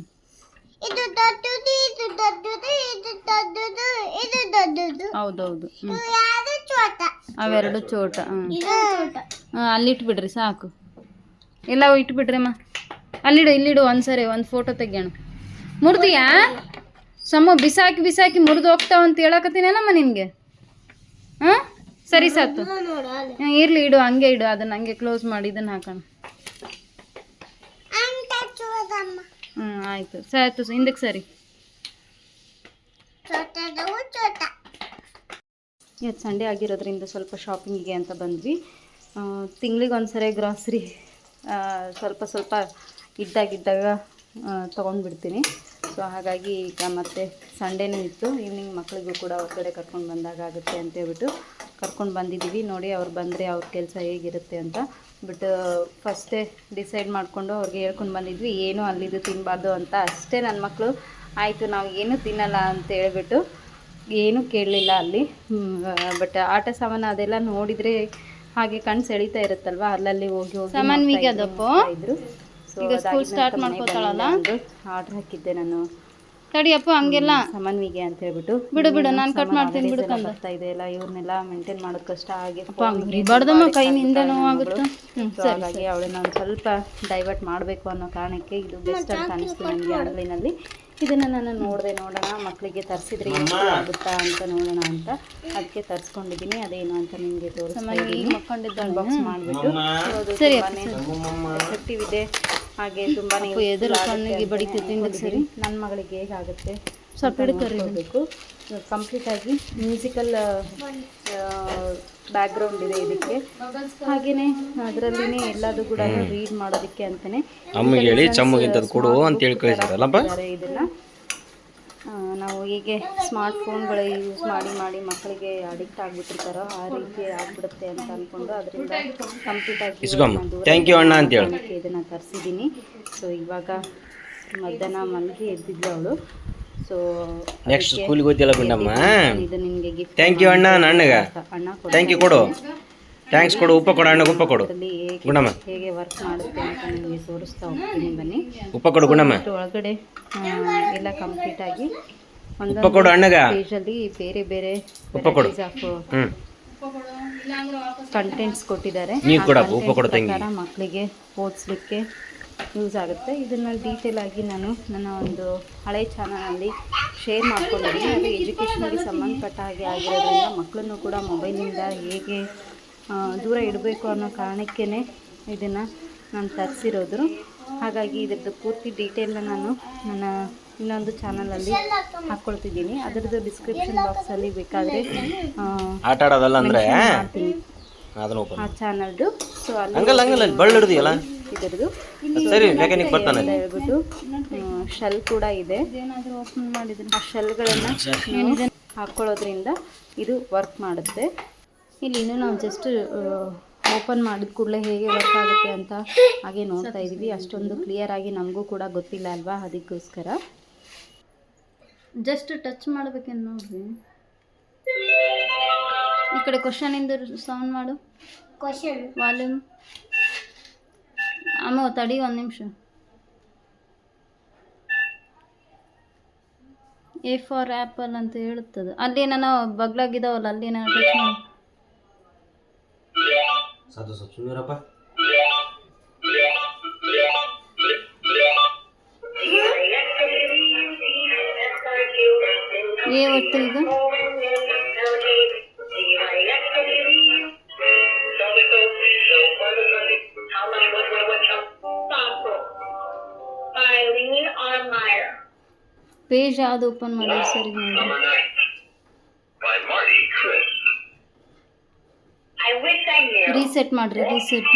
Speaker 2: ಹೌದೌದು ಅವೆರಡು ಚೋಟ ಹ್ಮ್.
Speaker 4: ಇದು ಚೋಟ.
Speaker 2: ಅಲ್ಲಿ ಇಟ್ಬಿಡ್ರಿ ಸಾಕು. ಎಲ್ಲ ಇಟ್ಬಿಡ್ರಿ ಅಮ್ಮ. ಅಲ್ಲಿಡು ಇಲ್ಲಿಡು ಒಂದ್ಸರಿ ಒಂದು ಫೋಟೋ ತೆಗಿಯೋಣ. ಮುರಿದಿಯಾ ಸಮ ಬಿಸಾಕಿ ಬಿಸಾಕಿ ಮುರಿದು ಹೋಗ್ತಾವ ಅಂತ ಹೇಳಕತ್ತೀನೇನಮ್ಮ ನಿನಗೆ? ಹಾಂ? ಸರಿ ಸಾತು ಇರಲಿ ಇಡು ಹಂಗೆ ಇಡು ಅದನ್ನ ಹಂಗೆ ಕ್ಲೋಸ್ ಮಾಡಿ ಇದನ್ನ ಹಾಕೋಣ. ಹ್ಞೂ ಆಯಿತು. ಸಾಯ್ತು ಹಿಂದಕ್ಕೆ ಸರಿ. ಇವತ್ತು ಸಂಡೇ ಆಗಿರೋದ್ರಿಂದ ಸ್ವಲ್ಪ ಶಾಪಿಂಗಿಗೆ ಅಂತ ಬಂದ್ವಿ. ತಿಂಗಳಿಗೆ ಒಂದ್ಸರಿ ಗ್ರಾಸರಿ ಸ್ವಲ್ಪ ಸ್ವಲ್ಪ ಇದ್ದಾಗಿದ್ದಾಗ ತೊಗೊಂಡ್ಬಿಡ್ತೀನಿ. ಸೊ ಹಾಗಾಗಿ ಈಗ ಮತ್ತೆ ಸಂಡೇನೂ ಇತ್ತು. ಈವ್ನಿಂಗ್ ಮಕ್ಕಳಿಗೂ ಕೂಡ ಹೊರಗಡೆ ಕರ್ಕೊಂಡು ಬಂದಾಗ ಆಗುತ್ತೆ ಅಂತ ಹೇಳ್ಬಿಟ್ಟು ಕರ್ಕೊಂಡು ಬಂದಿದ್ದೀವಿ ನೋಡಿ ಅವ್ರು ಬಂದರೆ ಅವ್ರ ಕೆಲಸ ಹೇಗಿರುತ್ತೆ ಅಂತ. ಬಟ್ ಫಸ್ಟೇ ಡಿಸೈಡ್ ಮಾಡಿಕೊಂಡು ಅವ್ರಿಗೆ ಹೇಳ್ಕೊಂಡು ಬಂದಿದ್ವಿ. ಏನು ಅಲ್ಲಿದು ತಿನ್ನಬಾರ್ದು ಅಂತ. ಅಷ್ಟೇ ನನ್ನ ಮಕ್ಕಳು ಆಯಿತು ನಾವು ಏನೂ ತಿನ್ನಲ್ಲ ಅಂತ ಹೇಳ್ಬಿಟ್ಟು ಏನೂ ಕೇಳಲಿಲ್ಲ ಅಲ್ಲಿ. ಬಟ್ ಆಟ ಸಾಮಾನು ಅದೆಲ್ಲ ನೋಡಿದರೆ ಹಾಗೆ ಕಣ್ಣು ಸೆಳೀತಾ ಇರುತ್ತಲ್ವಾ? ಅಲ್ಲಲ್ಲಿ ಹೋಗಿ ಹೋಗಿ
Speaker 1: ಸಾಮಾನ್ವಿಗೆ ಅದಪ್ಪ
Speaker 2: ಇದ್ರು.
Speaker 1: ಈಗ ಸ್ಕೂಲ್ ಸ್ಟಾರ್ಟ್ ಮಾಡ್ಕೊತಾಳಲ್ಲ?
Speaker 2: ಆರ್ಡರ್ ಹಾಕಿದ್ದೆ ನಾನು.
Speaker 1: ತಡಿಯಪ್ಪ ಹಂಗೆಲ್ಲ.
Speaker 2: ಸಮನ್ವಿಗೆ ಅಂತ ಹೇಳ್ಬಿಟ್ಟು.
Speaker 1: ಬಿಡು ಬಿಡು, ನಾನು
Speaker 2: ಕಟ್
Speaker 1: ಮಾಡ್ತೀನಿ, ಬಿಡು ಕಂದ.
Speaker 2: ಬರ್ತಾ ಇದೆ ಎಲ್ಲ ಇವ್ರನ್ನೆಲ್ಲ ಮೇಂಟೈನ್ ಮಾಡೋದು ಕಷ್ಟ
Speaker 1: ಆಗಿ
Speaker 2: ಬಡ್ದಮ್ಮ
Speaker 1: ಕೈನಿಂದ ನೋವಾಗುತ್ತೆ
Speaker 2: ಸೊ ಹಾಗಾಗಿ ಅವಳನ್ನ ಒಂದು ಸ್ವಲ್ಪ ಡೈವರ್ಟ್ ಮಾಡಬೇಕು ಅನ್ನೋ ಕಾರಣಕ್ಕೆ ಇದು ಬೆಸ್ಟ್ ಅಂತ ಅನಿಸ್ತು ನನಗೆ ಆನ್ಲೈನಲ್ಲಿ ಇದನ್ನು ನಾನು ನೋಡಿದೆ ನೋಡೋಣ ಮಕ್ಕಳಿಗೆ ತರಿಸಿದ್ರೆ ಆಗುತ್ತಾ ಅಂತ ನೋಡೋಣ ಅಂತ. ಅದಕ್ಕೆ ತರಿಸ್ಕೊಂಡಿದ್ದೀನಿ ಅದೇನು ಅಂತ ನಿಮಗೆ ತೋರಿಸ್ತಾ ಇದ್ದೀನಿ.
Speaker 1: ಮಕ್ಕೊಂಡಿದ್ದಾಳೆ.
Speaker 2: ಬಾಕ್ಸ್ ಮಾಡಿಬಿಟ್ಟು.
Speaker 1: ಸರಿ
Speaker 2: ಎಫೆಕ್ಟಿವ್ ಇದೆ. ಹಾಗೆ ತುಂಬಾನೇ
Speaker 1: ಎದುರು ಕಣ್ಣಿಗೆ ಬಡಿತೈತೆ ಹಿಂದಕ್ಕೆ ಸರಿ.
Speaker 2: ನನ್ನ ಮಗಳಿಗೆ ಹೇಗಾಗುತ್ತೆ
Speaker 1: ಸ್ವಲ್ಪ ಹಿಡ್ಕೊರಿ
Speaker 2: ಬೇಕು ಕಂಪ್ಲೀಟ್ ಆಗಿ ಮ್ಯೂಸಿಕಲ್ ಬ್ಯಾಕ್ಗ್ರೌಂಡ್ ಇದೆ ಇದಕ್ಕೆ. ಹಾಗೇನೆ ಅದರಲ್ಲಿನೇ ಎಲ್ಲದೂ ಕೂಡ ರೀಡ್ ಮಾಡೋದಕ್ಕೆ ಅಂತಾನೆ.
Speaker 3: ಅಮ್ಮಗೆ ಹೇಳಿ ಚಮ್ಮಗೆ ಕೊಡು ಅಂತ ಹೇಳಿ ಕಳಿಸಿರಲ್ಲಪ್ಪ
Speaker 2: ಇದ್ದಾರೆ ಇದನ್ನ. ನಾವು ಹೀಗೆ ಸ್ಮಾರ್ಟ್ ಫೋನ್ಗಳು ಯೂಸ್ ಮಾಡಿ ಮಾಡಿ ಮಕ್ಕಳಿಗೆ ಅಡಿಕ್ಟ್ ಆಗಿಬಿಟ್ಟಿರ್ತಾರೋ ಆ ರೀತಿ ಆಗ್ಬಿಡುತ್ತೆ ಅಂತ ಅಂದ್ಕೊಂಡು ಅದರಿಂದ ಕಂಪ್ಲೀಟ್ ಆಗಿ. ಇದನ್ನು ತರಿಸಿದ್ದೀನಿ. ಸೊ ಇವಾಗ
Speaker 1: ಮಧ್ಯಾಹ್ನ ಮಲಗಿ ಎದ್ದಿದ್ಲು ಅವಳು. ಸೊ
Speaker 3: ನೆಕ್ಸ್ಟ್ ಸ್ಕೂಲಿಗೆ ಗೊತ್ತಿಲ್ಲ ಗುಂಡಮ್ಮ?
Speaker 1: ಇದು ನಿಮಗೆ ಗಿಫ್ಟ್
Speaker 3: ಥ್ಯಾಂಕ್ ಯು ಅಣ್ಣ ಅಣ್ಣಗೆ
Speaker 1: ಅಣ್ಣ
Speaker 3: ಥ್ಯಾಂಕ್ ಯು ಕೊಡು. ಥ್ಯಾಂಕ್ಸ್ ಕೊಡು ಉಪ್ಪ ಕೊಡು ಅಣ್ಣಗೆ ಉಪ್ಪ ಕೊಡು.
Speaker 1: ಗುಣಮ್ಮ. ಹೇಗೆ ವರ್ಕ್ ಮಾಡುತ್ತೆ ಅಂತ ನಿಮಗೆ ತೋರಿಸ್ತಾ ಹೋಗ್ತೀನಿ ಬನ್ನಿ.
Speaker 3: ಉಪ್ಪ ಕೊಡು
Speaker 1: ಗುಣಮ್ಮ. ಒಳಗಡೆ ಎಲ್ಲ ಕಂಪ್ಲೀಟ್ ಆಗಿ
Speaker 3: ಉಪ್ಪ ಕೊಡು ಅಣ್ಣಗ.
Speaker 1: ಪೇಜಲ್ಲಿ ಬೇರೆ ಬೇರೆ
Speaker 3: ಉಪ್ಪ ಕೊಡು.
Speaker 1: ಕಂಟೆಂಟ್ಸ್ ಕೊಟ್ಟಿದ್ದಾರೆ.
Speaker 3: ನೀವು ಕೂಡ ಉಪ್ಪು ಕೊಡು ತಂಗಿ.
Speaker 1: ಮಕ್ಕಳಿಗೆ ಓದಿಸ್ಲಿಕ್ಕೆ ಯೂಸ್ ಆಗುತ್ತೆ. ಇದನ್ನು ಡೀಟೇಲ್ ಆಗಿ ನಾನು ನನ್ನ ಒಂದು ಹಳೆ ಚಾನಲಲ್ಲಿ ಶೇರ್ ಮಾಡ್ಕೊಂಡಿದ್ದೀನಿ. ಅದು ಎಜುಕೇಷನ್ಗೆ ಸಂಬಂಧಪಟ್ಟ ಹಾಗೆ ಆಗಿರೋದ್ರಿಂದ ಮಕ್ಕಳನ್ನು ಕೂಡ ಮೊಬೈಲಿಂದ ಹೇಗೆ ದೂರ ಇಡಬೇಕು ಅನ್ನೋ ಕಾರಣಕ್ಕೇ ಇದನ್ನು ನಾನು ತರಿಸಿರೋದು. ಹಾಗಾಗಿ ಇದ್ರದ್ದು ಪೂರ್ತಿ ಡೀಟೇಲ್ನ ನಾನು ನನ್ನ ಇನ್ನೊಂದು ಚಾನಲಲ್ಲಿ ಹಾಕ್ಕೊಳ್ತಿದ್ದೀನಿ. ಅದರದ್ದು ಡಿಸ್ಕ್ರಿಪ್ಷನ್ ಬಾಕ್ಸಲ್ಲಿ ಬೇಕಾದರೆ
Speaker 3: ಆಟ ಆಡೋದಲ್ಲ ಅಂದರೆ?
Speaker 1: ಆ ಚಾನಲ್ದು. ಸೊ ಅಲ್ಲಿ ಇದರದು
Speaker 3: ಸರಿ ಮೆಕ್ಯಾನಿಕ್ ಬರ್ತಾನೆ.
Speaker 1: ಹೇಳ್ಬಿಟ್ಟು ಶೆಲ್ ಕೂಡ ಇದೆ. ಆ ಶೆಲ್ಗಳನ್ನು ಹಾಕ್ಕೊಳ್ಳೋದ್ರಿಂದ ಇದು ವರ್ಕ್ ಮಾಡುತ್ತೆ. ಇಲ್ಲಿ ಇನ್ನೂ ನಾವು ಜಸ್ಟ್ ಓಪನ್ ಮಾಡಿದ ಕೂಡಲೇ ಹೇಗೆ ವರ್ಕ್ ಆಗುತ್ತೆ ಅಂತ ಹಾಗೆ ನೋಡ್ತಾ ಇದ್ದೀವಿ ಅಷ್ಟೊಂದು ಕ್ಲಿಯರ್ ಆಗಿ ನಮಗೂ ಕೂಡ ಗೊತ್ತಿಲ್ಲ ಅಲ್ವಾ ಅದಕ್ಕೋಸ್ಕರ. ಜಸ್ಟ್ ಟಚ್ ಮಾಡ್ಬೇಕೇನು ನೋಡ್ರಿ? ಈ ಕಡೆ ಇಂದ ಸೌಂಡ್ ಮಾಡು.
Speaker 5: ಕ್ವಶನ್
Speaker 1: ವಾಲ್ಯೂಮ್ ಅಮ್ಮ ತಡಿ ಒಂದು ನಿಮಿಷ. ಎ ಫಾರ್ ಆ್ಯಪಲ್ ಅಂತ ಹೇಳುತ್ತದೆ. ಅಲ್ಲಿ ನಾನು ಬಗ್ಲಾಗಿದ್ದಾವಲ್ಲ ಅಲ್ಲಿ ಏನೋ ಟಚ್ ಮಾಡಿ.
Speaker 3: ಸಾಧು ಸ್ವಲ್ಪ ಸುಮ್ಮನಿರಪ್ಪ
Speaker 1: ಏ ಒಟ್ಟು ಈಗ ಪೇಜ್ ಯಾವ್ದು ಓಪನ್ ಮಾಡಿ ಸರಿ ನೋಡಿ ರೀಸೆಟ್ ಮಾಡ್ರಿ ರೀಸೆಟ್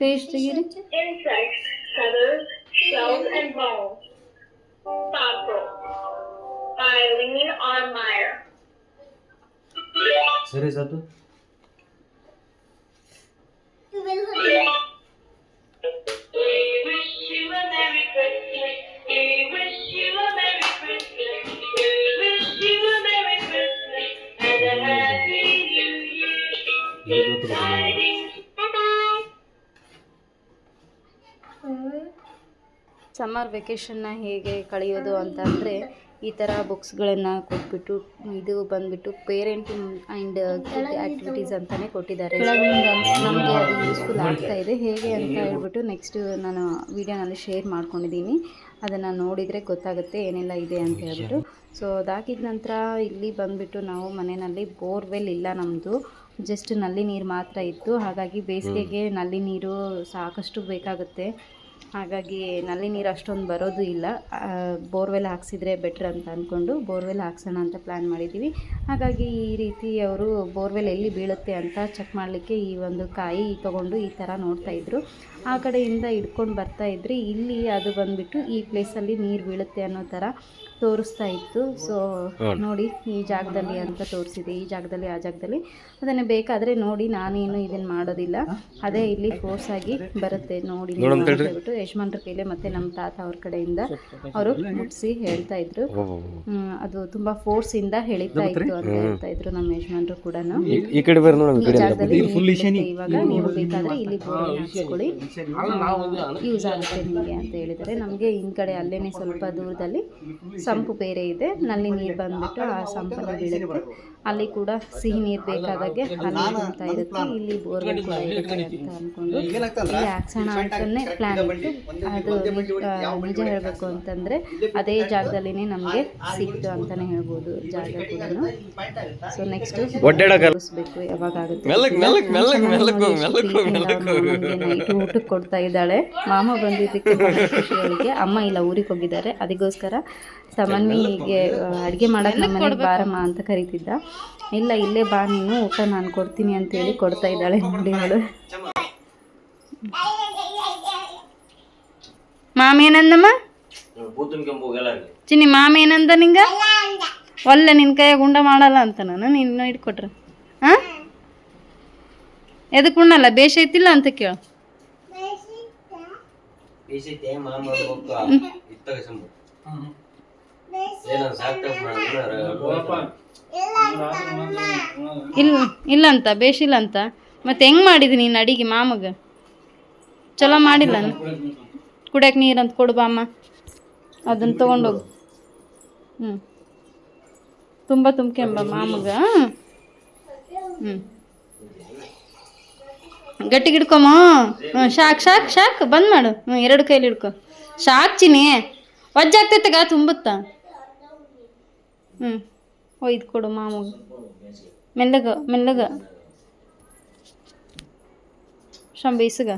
Speaker 1: ಪೇಜ್ ತೆಗೀರಿ
Speaker 5: Insects, feathers,
Speaker 1: ಸಮ್ಮರ್ ವೆಕೇಷನ್ನ ಹೇಗೆ ಕಳೆಯೋದು ಅಂತ ಅಂದರೆ ಈ ಥರ ಬುಕ್ಸ್ಗಳನ್ನು ಕೊಟ್ಬಿಟ್ಟು, ಇದು ಬಂದ್ಬಿಟ್ಟು ಪೇರೆಂಟಿಂಗ್ ಆ್ಯಂಡ್ ಕಿಡ್ ಆ್ಯಕ್ಟಿವಿಟೀಸ್ ಅಂತಲೇ ಕೊಟ್ಟಿದ್ದಾರೆ. ನಮಗೆ ಅದು ಯೂಸ್ಫುಲ್ ಆಗ್ತಾ ಇದೆ. ಹೇಗೆ ಅಂತ ಹೇಳ್ಬಿಟ್ಟು ನೆಕ್ಸ್ಟ್ ನಾನು ವೀಡಿಯೋನಲ್ಲಿ ಶೇರ್ ಮಾಡ್ಕೊಂಡಿದ್ದೀನಿ. ಅದನ್ನು ನೋಡಿದರೆ ಗೊತ್ತಾಗುತ್ತೆ ಏನೆಲ್ಲ ಇದೆ ಅಂತ ಹೇಳ್ಬಿಟ್ಟು. ಸೊ ಅದಾಗಿದ ನಂತರ ಇಲ್ಲಿ ಬಂದುಬಿಟ್ಟು ನಾವು ಮನೆಯಲ್ಲಿ ಬೋರ್ವೆಲ್ ಇಲ್ಲ ನಮ್ಮದು ಜಸ್ಟ್ನಲ್ಲಿ ನೀರು ಮಾತ್ರ ಇತ್ತು. ಹಾಗಾಗಿ ಬೇಸಿಗೆಗೆ ನಲ್ಲಿ ನೀರು ಸಾಕಷ್ಟು ಬೇಕಾಗುತ್ತೆ. ಹಾಗಾಗಿ ನಲ್ಲಿ ನೀರು ಅಷ್ಟೊಂದು ಬರೋದು ಇಲ್ಲ. ಬೋರ್ವೆಲ್ ಹಾಕ್ಸಿದ್ರೆ ಬೆಟ್ರ್ ಅಂತ ಅಂದ್ಕೊಂಡು ಬೋರ್ವೆಲ್ ಹಾಕ್ಸೋಣ ಅಂತ ಪ್ಲ್ಯಾನ್ ಮಾಡಿದ್ದೀವಿ ಹಾಗಾಗಿ ಈ ರೀತಿ ಅವರು ಬೋರ್ವೆಲ್ ಎಲ್ಲಿ ಬೀಳುತ್ತೆ ಅಂತ ಚೆಕ್ ಮಾಡಲಿಕ್ಕೆ ಈ ಒಂದು ಕಾಯಿ ತೊಗೊಂಡು ಈ ಥರ ನೋಡ್ತಾ ಇದ್ರು. ಆ ಕಡೆಯಿಂದ ಹಿಡ್ಕೊಂಡು ಬರ್ತಾ ಇದ್ರಿ. ಇಲ್ಲಿ ಅದು ಬಂದುಬಿಟ್ಟು ಈ ಪ್ಲೇಸಲ್ಲಿ ನೀರು ಬೀಳುತ್ತೆ ಅನ್ನೋ ಥರ ತೋರಿಸ್ತಾ ಇತ್ತು. ಸೊ ನೋಡಿ ಈ ಜಾಗದಲ್ಲಿ ಅಂತ ತೋರಿಸಿದೆ. ಈ ಜಾಗದಲ್ಲಿ ಆ ಜಾಗದಲ್ಲಿ. ಅದನ್ನು ಬೇಕಾದರೆ ನೋಡಿ ನಾನೇನು ಇದನ್ನು ಮಾಡೋದಿಲ್ಲ. ಅದೇ ಇಲ್ಲಿ ಫೋರ್ಸ್ ಆಗಿ ಬರುತ್ತೆ. ನೋಡಿ ಹೇಳ್ಬಿಟ್ಟು ಯಜಮಾನ್ರ ಕೈಲಿ ಮತ್ತು ನಮ್ಮ ತಾತ ಅವ್ರ ಕಡೆಯಿಂದ ಅವರು ಮುಟ್ಸಿ ಹೇಳ್ತಾ ಇದ್ರು. ಅದು ತುಂಬಾ ಫೋರ್ಸ್ ಇಂದ ಹೇಳಿತಾ ಇತ್ತು ಅಂತ ಹೇಳ್ತಾ ಇದ್ರು ನಮ್ಮ ಯಜಮಾನ್ರು ಕೂಡ
Speaker 3: ಈ ಕಡೆ
Speaker 1: ಇವಾಗ ನೀವು ಬೇಕಾದ್ರೆ ಇಲ್ಲಿ ಹಾಕ್ಸ್ಕೊಳ್ಳಿ. ಯೂಸ್ ಆಗುತ್ತೆ ನಿಮಗೆ ಅಂತ ಹೇಳಿದರೆ ನಮಗೆ ಕಡೆ ಅಲ್ಲೇನೆ ಸ್ವಲ್ಪ ದೂರದಲ್ಲಿ ಸಂಪು ಬೇರೆ ಇದೆ. ನಲ್ಲಿ ನೀರು ಬಂದ್ಬಿಟ್ಟು ಆ ಸಂಪನ್ನು ಬೀಳುತ್ತೆ. ಅಲ್ಲಿ ಕೂಡ ಸಿಹಿ ನೀರು ಬೇಕಾದಾಗೆ ಅಲ್ಲಿ ಅಂತ ಇರುತ್ತೆ. ಇಲ್ಲಿ ಬೋರ್ವೆಲ್ ಕೂಡ ಇರುತ್ತೆ ಅಂತ ಅಂದ್ಕೊಂಡು ಇಲ್ಲಿ ಹಾಕ್ಸೋಣ ಅಂತಲೇ ಪ್ಲ್ಯಾನ್ ಇತ್ತು ಅದು ನಿಜ- ಹೇಳಬೇಕು ಅಂತಂದರೆ ಅದೇ ಜಾಗದಲ್ಲಿನೇ ನಮಗೆ ಸಿಕ್ತು ಅಂತಾನೆ ಹೇಳ್ಬೋದು ಜಾಗ ಕೂಡ ಸೊ ನೆಕ್ಸ್ಟ್ ತೋರಿಸ್ಬೇಕು ಯಾವಾಗ ಆಗುತ್ತೆ ಊಟಕ್ಕೆ ಕೊಡ್ತಾ ಇದ್ದಾಳೆ. ಮಾಮ ಬಂದಿದ್ದಕ್ಕೆ ಅವಳಿಗೆ. ಅಮ್ಮ ಇಲ್ಲ ಊರಿಗೆ ಹೋಗಿದ್ದಾರೆ. ಅದಕ್ಕೋಸ್ಕರ ಸಮನ್ವಿಗೆ ಅಡುಗೆ ಮಾಡೋಕ್ಕೆ ನಮ್ಮ ಮನೆಗೆ ಬಾರಮ್ಮ ಅಂತ ಕರಿತಿದ್ದ. ಇಲ್ಲ ಇಲ್ಲೇ ಬಾ ನೀನು ಊಟ ನಾನು ಕೊಡ್ತೀನಿ ಅಂತೇಳಿ ಕೊಡ್ತಾ ಇದ್ದಾಳೆ ನೋಡಿ ಅವಳು
Speaker 3: ಮಾಮೇನಂದಮ್ಮ?
Speaker 1: ಚಿನ್ನಿ ಮಾಮೇನಂದ ನಿಂಗ? ಒಳ್ಳೆ ನಿನ್ನ ಕೈಯಾಗ ಉಂಡ ಮಾಡಲ್ಲ ಅಂತ ನಾನು ನಿನ್ನ ಇಟ್ಕೊಟ್ರೆ ಹಾಂ
Speaker 2: ಎದಕ್ಕೆ ಉಣ್ಣಲ್ಲ? ಬೇಷ್ ಐತಿಲ್ಲ ಅಂತ ಕೇಳು. ಇಲ್ಲ, ಇಲ್ಲಂತ ಅಂತ ಬೇಷ್ ಇಲ್ಲ ಅಂತ ಮತ್ತೆ ಹೆಂಗ್ ಮಾಡಿದಿ ನೀನು ಅಡಿಗೆ ಮಾಮಗ? ಚಲೋ ಮಾಡಿಲ್ಲ ಕುಡಿಯಕ್ಕೆ ಅಂತ ಕೊಡು ಬಾಮ್ಮ ಅದನ್ನ ತೊಗೊಂಡೋಗು. ಹ್ಞೂ ತುಂಬ ತುಂಬ್ಕೆಂಬ ಮಾಮಗ ಹ್ಞೂ ಗಟ್ಟಿ ಹಿಡ್ಕೊಮ್ಮ ಹ್ಞೂ ಶಾಕ್ ಶಾಕ್ ಶಾಕ್. ಬಂದ್ ಮಾಡು. ಹ್ಞೂ ಎರಡು ಕೈಲಿ ಹಿಡ್ಕೊ. ಶಾಕ್ ಚಿನಿ ಒಜ್ಜಾಗ್ತೈತೆಗ ತುಂಬುತ್ತಾ? ಹ್ಞೂ ಒಯ್ದು ಕೊಡು ಮಾಮಗೆ ಮೆಲ್ಲಗ ಮೆಲ್ಲಗ. ಶಂಬ ಇಸುಗ.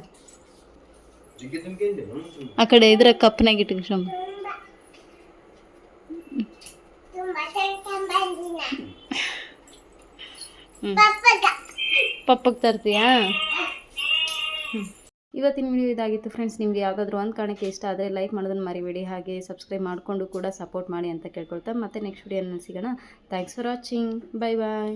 Speaker 2: ಆ ಕಡೆ ಇದ್ರ ಕಪ್ನಾಗ ಇಟ್ಟು ಶಂಬ ಹ್ಞೂ
Speaker 5: ಪಪ್ಪಗೆ
Speaker 2: ತರ್ತೀಯಾ? ಇವತ್ತಿನ ವಿಡಿಯೋ ಇದಾಗಿತ್ತು ಫ್ರೆಂಡ್ಸ್ ನಿಮಗೆ ಯಾವುದಾದ್ರೂ ಒಂದು ಕಾರಣಕ್ಕೆ ಇಷ್ಟ ಆದರೆ ಲೈಕ್ ಮಾಡೋದನ್ನು ಮರಿಬೇಡಿ. ಹಾಗೆ ಸಬ್ಸ್ಕ್ರೈಬ್ ಮಾಡಿಕೊಂಡು ಕೂಡ ಸಪೋರ್ಟ್ ಮಾಡಿ ಅಂತ ಕೇಳ್ಕೊಳ್ತಾ ಮತ್ತೆ ನೆಕ್ಸ್ಟ್ ವಿಡಿಯೋನ ಸಿಗೋಣ. Thanks for watching bye bye